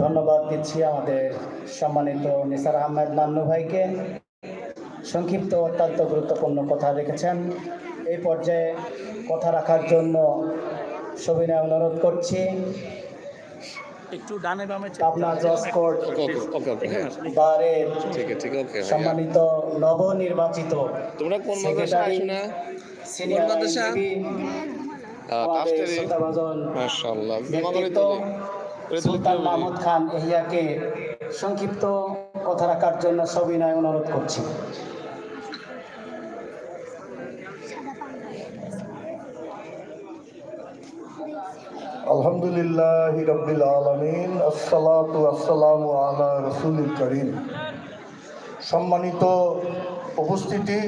ধন্যবাদ দিচ্ছি আমাদের সম্মানিত নিসার আহমেদ নান্নু ভাইকে। সংক্ষিপ্ত অত্যন্ত গুরুত্বপূর্ণ কথা রেখেছেন। এই পর্যায়ে কথা রাখার জন্য সবিনয় অনুরোধ করছি। একটু ডানে বামে পাবনা জজ কোর্ট হ্যাঁ। ঠিক আছে ঠিক ওকে। সম্মানিত নবনির্বাচিত তোমরা কোন মাদ্রাসা আসো না? সিনিয়র মাদ্রাসা? আইনজীবী, আমাদের টাস্টেরি শ্রদ্ধাভাজন মাশাআল্লাহ সুলতান মাহমুদ খান এহিয়াকে সংক্ষিপ্ত কথা রাখার জন্য সবিনয় অনুরোধ করছি আলহামদুলিল্লাহ রবিল আলমিন আসসালাতু আসসালামু আলা রসুলিল করিম সম্মানিত উপস্থিতি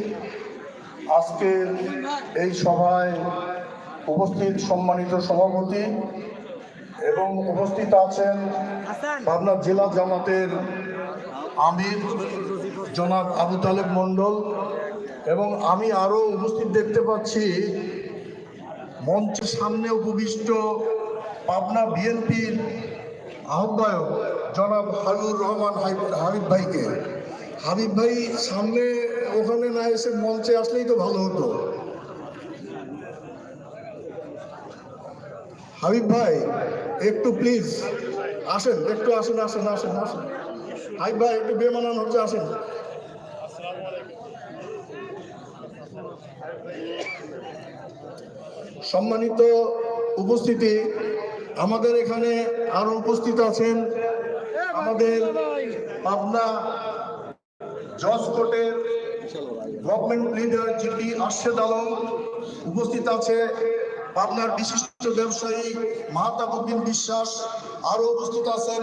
আজকের এই সভায় উপস্থিত সম্মানিত সভাপতি এবং উপস্থিত আছেন পাবনা জেলা জামাতের আমির জনাব আবু তালেব মণ্ডল এবং আমি আরও উপস্থিত দেখতে পাচ্ছি মঞ্চের সামনে উপবিষ্ট পাবনা বিএনপির আহ্বায়ক জনাব হাবিবুর রহমান হাবিব- ভাইকে। হাবিব ভাই সামনে ওখানে না এসে মঞ্চে আসলেই তো ভালো হতো। হাবিব ভাই, একটু প্লিজ আসেন, একটু আসেন আসেন আসেন আসেন। হাবিব ভাই, একটু বেমানান হচ্ছে, আসেন। সম্মানিত উপস্থিতি, আমাদের এখানে আরও উপস্থিত আছেন আমাদের পাবনা জজ কোর্টের government leader GP Arshed Alam উপস্থিত আছে। পাবনার বিশিষ্ট ব্যবসায়ী মাহতাবুদ্দিন বিশ্বাস আরও উপস্থিত আছেন।